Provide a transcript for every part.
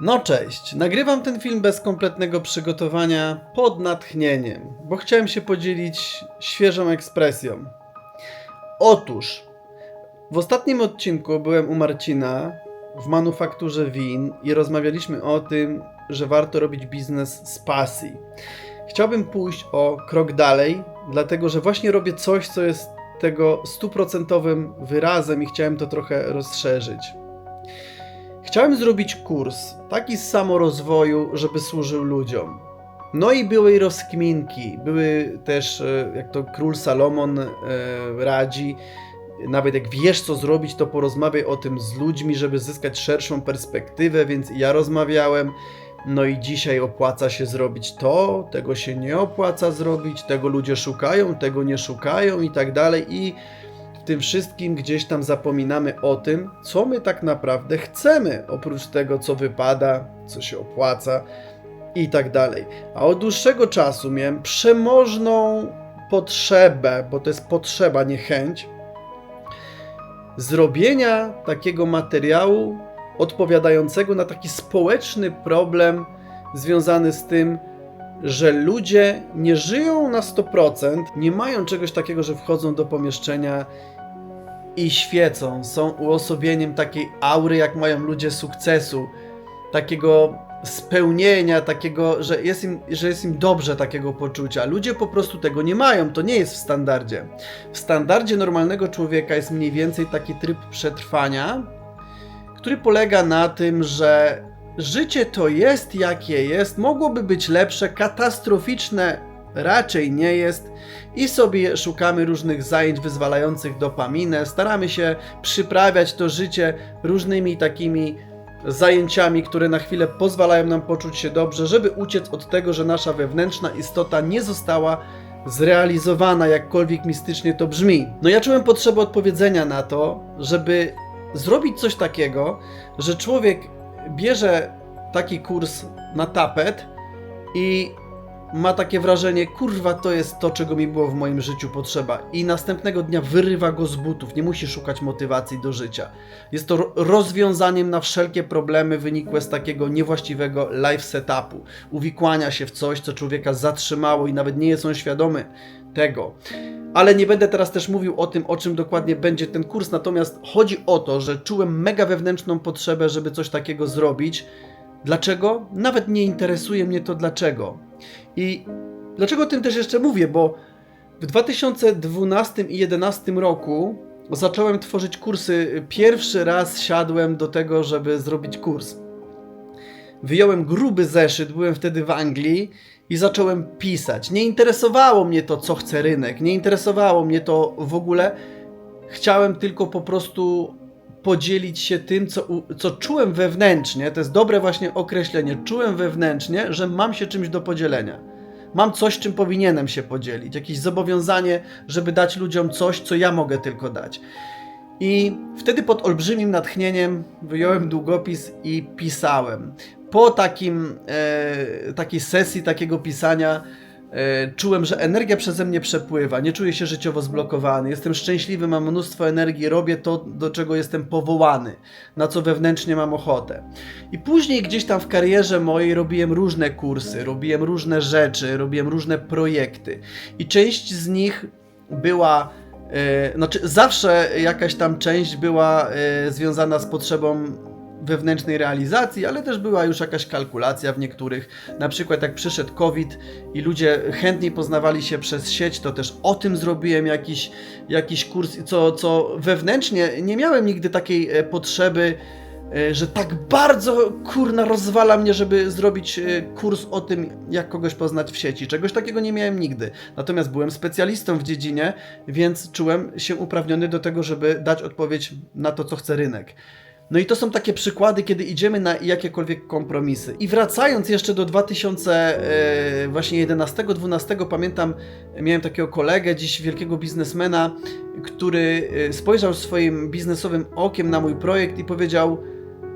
No cześć, nagrywam ten film bez kompletnego przygotowania, pod natchnieniem, bo chciałem się podzielić świeżą ekspresją. Otóż, w ostatnim odcinku byłem u Marcina w manufakturze win i rozmawialiśmy o tym, że warto robić biznes z pasji. Chciałbym pójść o krok dalej, dlatego że właśnie robię coś, co jest tego stuprocentowym wyrazem i chciałem to trochę rozszerzyć. Chciałem zrobić kurs taki z samorozwoju, żeby służył ludziom. No i były rozkminki, były też, e, jak to król Salomon e, radzi, nawet jak wiesz co zrobić, to porozmawiaj o tym z ludźmi, żeby zyskać szerszą perspektywę, więc ja rozmawiałem. No i dzisiaj opłaca się zrobić to, tego się nie opłaca zrobić, tego ludzie szukają, tego nie szukają i tak dalej. I tym wszystkim gdzieś tam zapominamy o tym, co my tak naprawdę chcemy, oprócz tego, co wypada, co się opłaca i tak dalej. A od dłuższego czasu miałem przemożną potrzebę, bo to jest potrzeba, nie chęć, zrobienia takiego materiału odpowiadającego na taki społeczny problem związany z tym, że ludzie nie żyją na 100%, nie mają czegoś takiego, że wchodzą do pomieszczenia i świecą, są uosobieniem takiej aury, jak mają ludzie sukcesu, takiego spełnienia, takiego, że jest, im, że jest im dobrze takiego poczucia. Ludzie po prostu tego nie mają, to nie jest w standardzie. W standardzie normalnego człowieka jest mniej więcej taki tryb przetrwania, który polega na tym, że życie to jest jakie jest, mogłoby być lepsze, katastroficzne raczej nie jest i sobie szukamy różnych zajęć wyzwalających dopaminę, staramy się przyprawiać to życie różnymi takimi zajęciami, które na chwilę pozwalają nam poczuć się dobrze, żeby uciec od tego, że nasza wewnętrzna istota nie została zrealizowana, jakkolwiek mistycznie to brzmi. No ja czułem potrzebę odpowiedzenia na to, żeby zrobić coś takiego, że człowiek bierze taki kurs na tapet i ma takie wrażenie, kurwa, to jest to, czego mi było w moim życiu potrzeba. I następnego dnia wyrywa go z butów, nie musi szukać motywacji do życia. Jest to ro- rozwiązaniem na wszelkie problemy wynikłe z takiego niewłaściwego life setupu, uwikłania się w coś, co człowieka zatrzymało i nawet nie jest on świadomy tego. Ale nie będę teraz też mówił o tym, o czym dokładnie będzie ten kurs, natomiast chodzi o to, że czułem mega wewnętrzną potrzebę, żeby coś takiego zrobić. Dlaczego? Nawet nie interesuje mnie to dlaczego. I dlaczego o tym też jeszcze mówię? Bo w 2012 i 2011 roku zacząłem tworzyć kursy. Pierwszy raz siadłem do tego, żeby zrobić kurs. Wyjąłem gruby zeszyt, byłem wtedy w Anglii i zacząłem pisać. Nie interesowało mnie to, co chce rynek, nie interesowało mnie to w ogóle. Chciałem tylko po prostu podzielić się tym, co, co czułem wewnętrznie. To jest dobre właśnie określenie. Czułem wewnętrznie, że mam się czymś do podzielenia. Mam coś, czym powinienem się podzielić. Jakieś zobowiązanie, żeby dać ludziom coś, co ja mogę tylko dać. I wtedy pod olbrzymim natchnieniem wyjąłem długopis i pisałem. Po takim, e, takiej sesji, takiego pisania, czułem, że energia przeze mnie przepływa, nie czuję się życiowo zblokowany, jestem szczęśliwy, mam mnóstwo energii, robię to, do czego jestem powołany, na co wewnętrznie mam ochotę. I później gdzieś tam w karierze mojej robiłem różne kursy, robiłem różne rzeczy, robiłem różne projekty. I część z nich była E, Znaczy, zawsze jakaś tam część była e, związana z potrzebą wewnętrznej realizacji, ale też była już jakaś kalkulacja w niektórych. Na przykład, jak przyszedł COVID i ludzie chętniej poznawali się przez sieć, to też o tym zrobiłem jakiś, jakiś kurs, co, co wewnętrznie nie miałem nigdy takiej e, potrzeby. e, Że tak bardzo kurna rozwala mnie, żeby zrobić e, kurs o tym, jak kogoś poznać w sieci. Czegoś takiego nie miałem nigdy. Natomiast byłem specjalistą w dziedzinie, więc czułem się uprawniony do tego, żeby dać odpowiedź na to, co chce rynek. No i to są takie przykłady, kiedy idziemy na jakiekolwiek kompromisy. I wracając jeszcze do 2000 e, właśnie 11-12, pamiętam, miałem takiego kolegę, dziś wielkiego biznesmena, który e, spojrzał swoim biznesowym okiem na mój projekt i powiedział,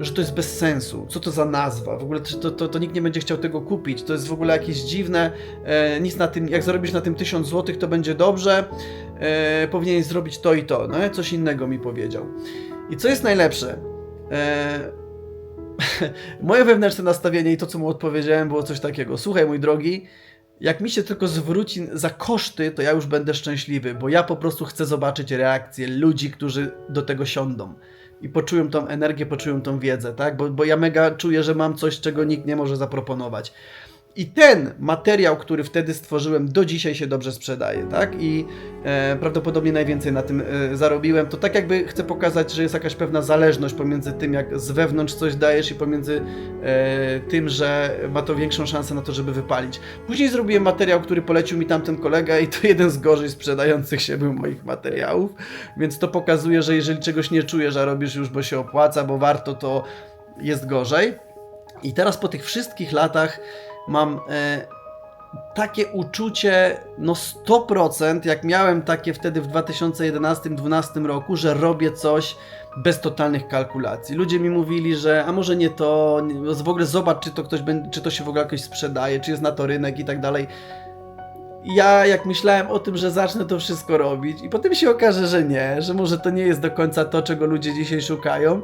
że to jest bez sensu. Co to za nazwa? W ogóle to, to, to nikt nie będzie chciał tego kupić. To jest w ogóle jakieś dziwne. E, nic na tym, jak zarobisz na tym 1000 zł, to będzie dobrze. E, zrobić to i to. No, coś innego mi powiedział. I co jest najlepsze? E, moje wewnętrzne nastawienie i to, co mu odpowiedziałem, było coś takiego. Słuchaj, mój drogi, jak mi się tylko zwróci za koszty, to ja już będę szczęśliwy, bo ja po prostu chcę zobaczyć reakcję ludzi, którzy do tego siądą. I poczują tą energię, poczują tą wiedzę, tak? Bo, bo ja mega czuję, że mam coś, czego nikt nie może zaproponować. I ten materiał, który wtedy stworzyłem, do dzisiaj się dobrze sprzedaje, tak? I e, prawdopodobnie najwięcej na tym e, zarobiłem. To tak jakby chcę pokazać, że jest jakaś pewna zależność pomiędzy tym, jak z wewnątrz coś dajesz i pomiędzy e, tym, że ma to większą szansę na to, żeby wypalić. Później zrobiłem materiał, który polecił mi tamten kolega i to jeden z gorzej sprzedających się był moich materiałów, więc to pokazuje, że jeżeli czegoś nie czujesz, a robisz już, bo się opłaca, bo warto, to jest gorzej. I teraz po tych wszystkich latach mam e, takie uczucie, no 100%, jak miałem takie wtedy w 2011-2012 roku, że robię coś bez totalnych kalkulacji. Ludzie mi mówili, że a może nie to, nie- w ogóle zobacz, czy to ktoś czy to się w ogóle jakoś sprzedaje, czy jest na to rynek i tak dalej. Ja jak myślałem o tym, że zacznę to wszystko robić i potem się okaże, że nie, że może to nie jest do końca to, czego ludzie dzisiaj szukają,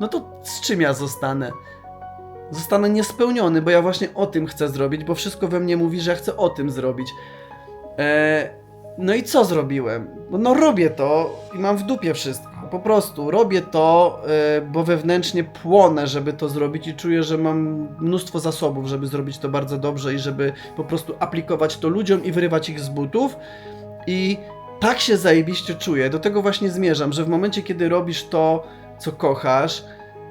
no to z czym ja zostanę? Zostanę niespełniony, bo ja właśnie o tym chcę zrobić, bo wszystko we mnie mówi, że ja chcę o tym zrobić. E, no i co zrobiłem? No, no robię to i mam w dupie wszystko. Po prostu robię to, e, bo wewnętrznie płonę, żeby to zrobić i czuję, że mam mnóstwo zasobów, żeby zrobić to bardzo dobrze i żeby po prostu aplikować to ludziom i wyrywać ich z butów. I tak się zajebiście czuję. Do tego właśnie zmierzam, że w momencie, kiedy robisz to, co kochasz,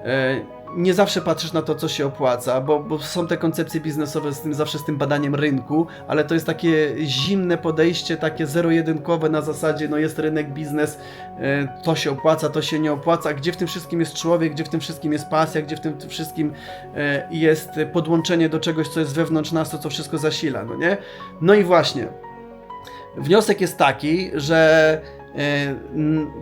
e, nie zawsze patrzysz na to, co się opłaca, bo, bo są te koncepcje biznesowe z tym, zawsze z tym badaniem rynku, ale to jest takie zimne podejście, takie zero-jedynkowe na zasadzie, no jest rynek, biznes, e, to się opłaca, to się nie opłaca, gdzie w tym wszystkim jest człowiek, gdzie w tym wszystkim jest pasja, gdzie w tym wszystkim e, jest podłączenie do czegoś, co jest wewnątrz nas, to co wszystko zasila, no nie? No i właśnie, wniosek jest taki, że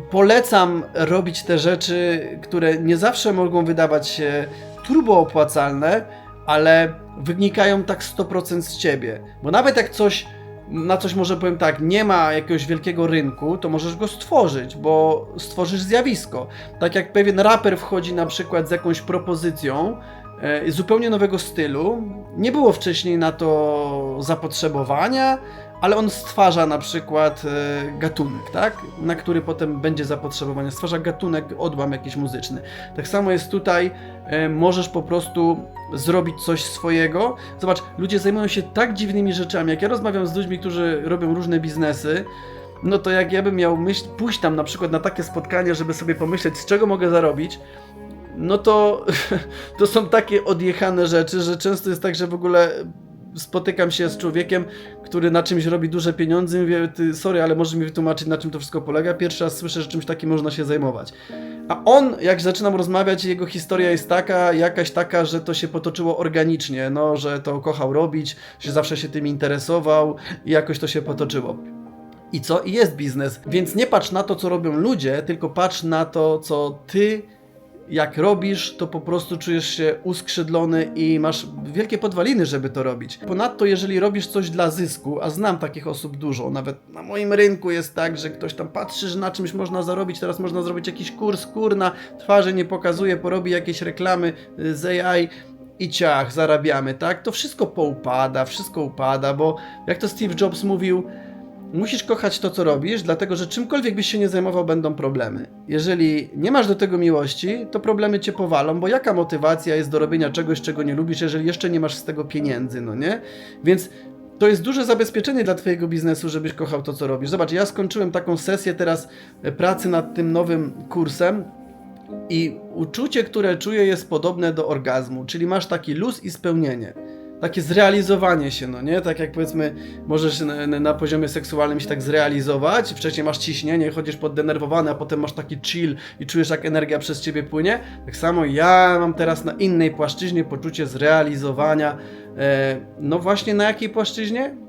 polecam robić te rzeczy, które nie zawsze mogą wydawać się turbo opłacalne, ale wynikają tak 100% z ciebie. Bo nawet jak coś, na coś może powiem tak, nie ma jakiegoś wielkiego rynku, to możesz go stworzyć, bo stworzysz zjawisko. Tak jak pewien raper wchodzi na przykład z jakąś propozycją, e, zupełnie nowego stylu, nie było wcześniej na to zapotrzebowania, ale on stwarza na przykład e, gatunek, tak? Na który potem będzie zapotrzebowanie. Stwarza gatunek, odłam jakiś muzyczny. Tak samo jest tutaj, e, możesz po prostu zrobić coś swojego. Zobacz, ludzie zajmują się tak dziwnymi rzeczami. Jak ja rozmawiam z ludźmi, którzy robią różne biznesy, no to jak ja bym miał myśl, pójść tam na przykład na takie spotkanie, żeby sobie pomyśleć, z czego mogę zarobić, no to to są takie odjechane rzeczy, że często jest tak, że w ogóle spotykam się z człowiekiem, który na czymś robi duże pieniądze mówię, ty, sorry, ale możesz mi wytłumaczyć, na czym to wszystko polega? Pierwszy raz słyszę, że czymś takim można się zajmować. A on, jak zaczynam rozmawiać, jego historia jest taka, jakaś taka, że to się potoczyło organicznie, no, że to kochał robić, że zawsze się tym interesował i jakoś to się potoczyło. I co? I jest biznes. Więc nie patrz na to, co robią ludzie, tylko patrz na to, co ty jak robisz, to po prostu czujesz się uskrzydlony i masz wielkie podwaliny, żeby to robić. Ponadto, jeżeli robisz coś dla zysku, a znam takich osób dużo, nawet na moim rynku jest tak, że ktoś tam patrzy, że na czymś można zarobić, teraz można zrobić jakiś kurs, kurna, twarzy nie pokazuje, porobi jakieś reklamy y, z AI i ciach, zarabiamy, tak? To wszystko poupada, wszystko upada, bo jak to Steve Jobs mówił, Musisz kochać to, co robisz, dlatego że czymkolwiek byś się nie zajmował, będą problemy. Jeżeli nie masz do tego miłości, to problemy cię powalą, bo jaka motywacja jest do robienia czegoś, czego nie lubisz, jeżeli jeszcze nie masz z tego pieniędzy, no nie? Więc to jest duże zabezpieczenie dla Twojego biznesu, żebyś kochał to, co robisz. Zobacz, ja skończyłem taką sesję teraz e, pracy nad tym nowym kursem. I uczucie, które czuję, jest podobne do orgazmu, czyli masz taki luz i spełnienie. Takie zrealizowanie się, no nie? Tak jak powiedzmy, możesz na, na- poziomie seksualnym się tak zrealizować, wcześniej masz ciśnienie, chodzisz poddenerwowany, a potem masz taki chill i czujesz, jak energia przez ciebie płynie. Tak samo ja mam teraz na innej płaszczyźnie poczucie zrealizowania. E, no właśnie na jakiej płaszczyźnie?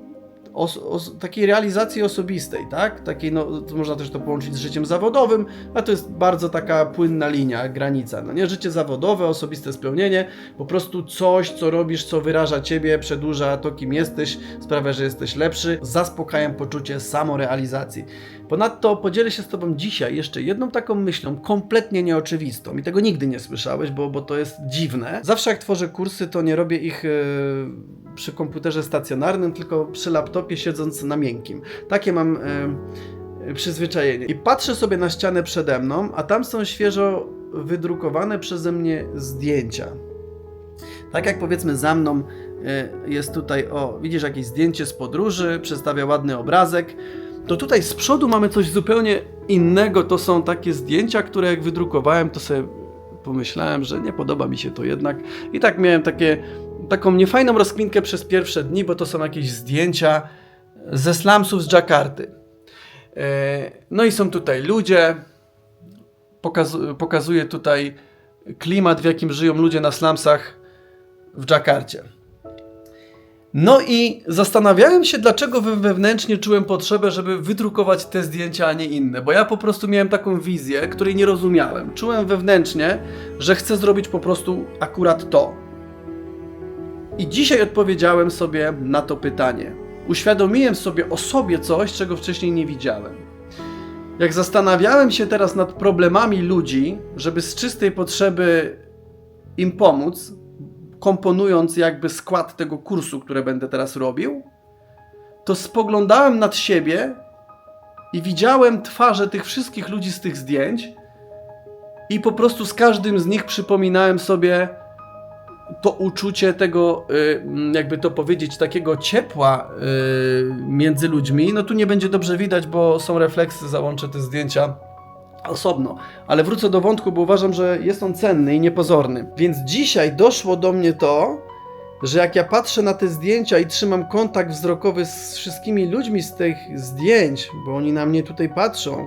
Takiej realizacji osobistej, tak? Takiej, no, można też to połączyć z życiem zawodowym, a to jest bardzo taka płynna linia, granica, no nie? Życie zawodowe, osobiste spełnienie, po prostu coś, co robisz, co wyraża ciebie, przedłuża to, kim jesteś, sprawia, że jesteś lepszy, zaspokajam poczucie samorealizacji. Ponadto podzielę się z Tobą dzisiaj jeszcze jedną taką myślą, kompletnie nieoczywistą i tego nigdy nie słyszałeś, bo, bo to jest dziwne. Zawsze jak tworzę kursy, to nie robię ich e, przy komputerze stacjonarnym, tylko przy laptopie siedząc na miękkim. Takie mam e, przyzwyczajenie. I patrzę sobie na ścianę przede mną, a tam są świeżo wydrukowane przeze mnie zdjęcia. Tak jak powiedzmy za mną e, jest tutaj, o, widzisz jakieś zdjęcie z podróży, przedstawia ładny obrazek to tutaj z przodu mamy coś zupełnie innego. To są takie zdjęcia, które jak wydrukowałem, to sobie pomyślałem, że nie podoba mi się to jednak. I tak miałem takie, taką niefajną rozkminkę przez pierwsze dni, bo to są jakieś zdjęcia ze slumsów z Jakarty. E, No i są tutaj ludzie. Pokazu pokazuje tutaj klimat, w jakim żyją ludzie na slumsach w Dżakarcie. No i zastanawiałem się, dlaczego we- wewnętrznie czułem potrzebę, żeby wydrukować te zdjęcia, a nie inne. Bo ja po prostu miałem taką wizję, której nie rozumiałem. Czułem wewnętrznie, że chcę zrobić po prostu akurat to. I dzisiaj odpowiedziałem sobie na to pytanie. Uświadomiłem sobie o sobie coś, czego wcześniej nie widziałem. Jak zastanawiałem się teraz nad problemami ludzi, żeby z czystej potrzeby im pomóc, komponując jakby skład tego kursu, który będę teraz robił, to spoglądałem nad siebie i widziałem twarze tych wszystkich ludzi z tych zdjęć i po prostu z każdym z nich przypominałem sobie to uczucie tego, y, jakby to powiedzieć, takiego ciepła y, między ludźmi. No tu nie będzie dobrze widać, bo są refleksy, załączę te zdjęcia osobno. Ale wrócę do wątku, bo uważam, że jest on cenny i niepozorny. Więc dzisiaj doszło do mnie to, że jak ja patrzę na te zdjęcia i trzymam kontakt wzrokowy z wszystkimi ludźmi z tych zdjęć, bo oni na mnie tutaj patrzą,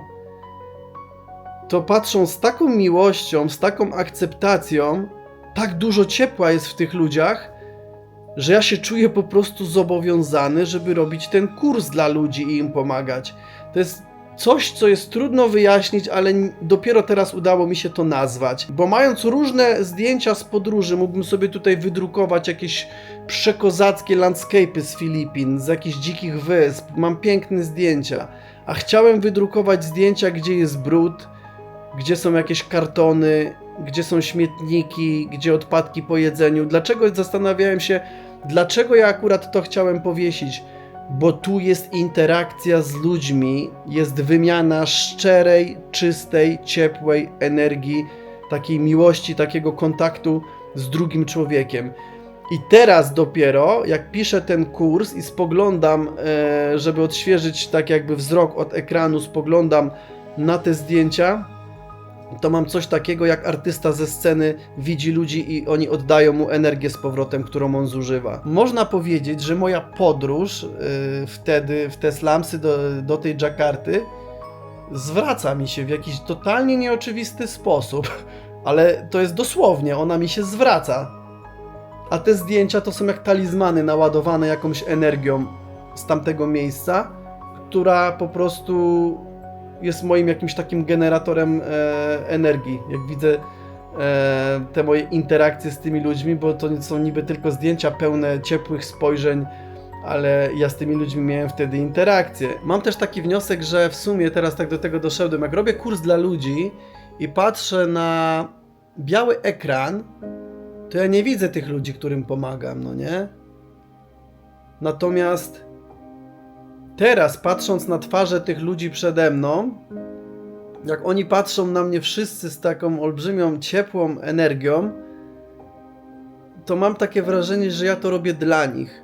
to patrzą z taką miłością, z taką akceptacją, tak dużo ciepła jest w tych ludziach, że ja się czuję po prostu zobowiązany, żeby robić ten kurs dla ludzi i im pomagać. To jest coś, co jest trudno wyjaśnić, ale dopiero teraz udało mi się to nazwać. Bo mając różne zdjęcia z podróży, mógłbym sobie tutaj wydrukować jakieś przekozackie landscape'y z Filipin, z jakichś dzikich wysp. Mam piękne zdjęcia. A chciałem wydrukować zdjęcia, gdzie jest brud, gdzie są jakieś kartony, gdzie są śmietniki, gdzie odpadki po jedzeniu. Dlaczego zastanawiałem się, dlaczego ja akurat to chciałem powiesić? Bo tu jest interakcja z ludźmi, jest wymiana szczerej, czystej, ciepłej energii, takiej miłości, takiego kontaktu z drugim człowiekiem. I teraz dopiero, jak piszę ten kurs i spoglądam, e, żeby odświeżyć tak jakby wzrok od ekranu, spoglądam na te zdjęcia, to mam coś takiego, jak artysta ze sceny widzi ludzi i oni oddają mu energię z powrotem, którą on zużywa. Można powiedzieć, że moja podróż yy, wtedy w te slumsy do, do tej Dżakarty zwraca mi się w jakiś totalnie nieoczywisty sposób, ale to jest dosłownie, ona mi się zwraca. A te zdjęcia to są jak talizmany naładowane jakąś energią z tamtego miejsca, która po prostu jest moim jakimś takim generatorem e, energii. Jak widzę e, te moje interakcje z tymi ludźmi, bo to są niby tylko zdjęcia pełne ciepłych spojrzeń, ale ja z tymi ludźmi miałem wtedy interakcję. Mam też taki wniosek, że w sumie teraz tak do tego doszedłem. Jak robię kurs dla ludzi i patrzę na biały ekran, to ja nie widzę tych ludzi, którym pomagam, no nie? Natomiast teraz, patrząc na twarze tych ludzi przede mną, jak oni patrzą na mnie wszyscy z taką olbrzymią, ciepłą energią, to mam takie wrażenie, że ja to robię dla nich.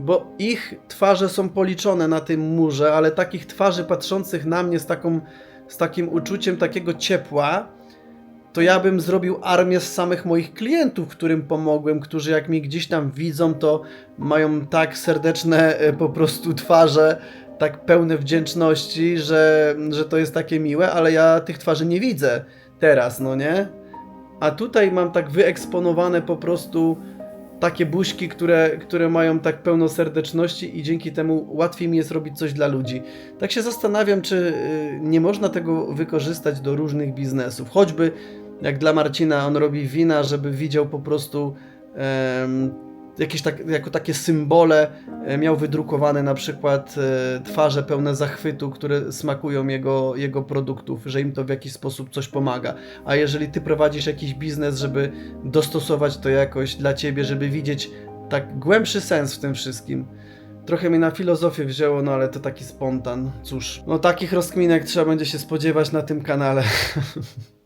Bo ich twarze są policzone na tym murze, ale takich twarzy patrzących na mnie z, taką, z takim uczuciem takiego ciepła, to ja bym zrobił armię z samych moich klientów, którym pomogłem, którzy jak mnie gdzieś tam widzą, to mają tak serdeczne e, po prostu twarze, tak pełne wdzięczności, że, że to jest takie miłe, ale ja tych twarzy nie widzę teraz, no nie? A tutaj mam tak wyeksponowane po prostu takie buźki, które, które mają tak pełno serdeczności i dzięki temu łatwiej mi jest robić coś dla ludzi. Tak się zastanawiam, czy y, nie można tego wykorzystać do różnych biznesów. Choćby jak dla Marcina on robi wina, żeby widział po prostu jakieś tak, jako takie symbole e, miał wydrukowane na przykład e, twarze pełne zachwytu, które smakują jego, jego produktów, że im to w jakiś sposób coś pomaga. A jeżeli ty prowadzisz jakiś biznes, żeby dostosować to jakoś dla ciebie, żeby widzieć tak głębszy sens w tym wszystkim. Trochę mnie na filozofię wzięło, no ale to taki spontan. Cóż, no takich rozkminek trzeba będzie się spodziewać na tym kanale.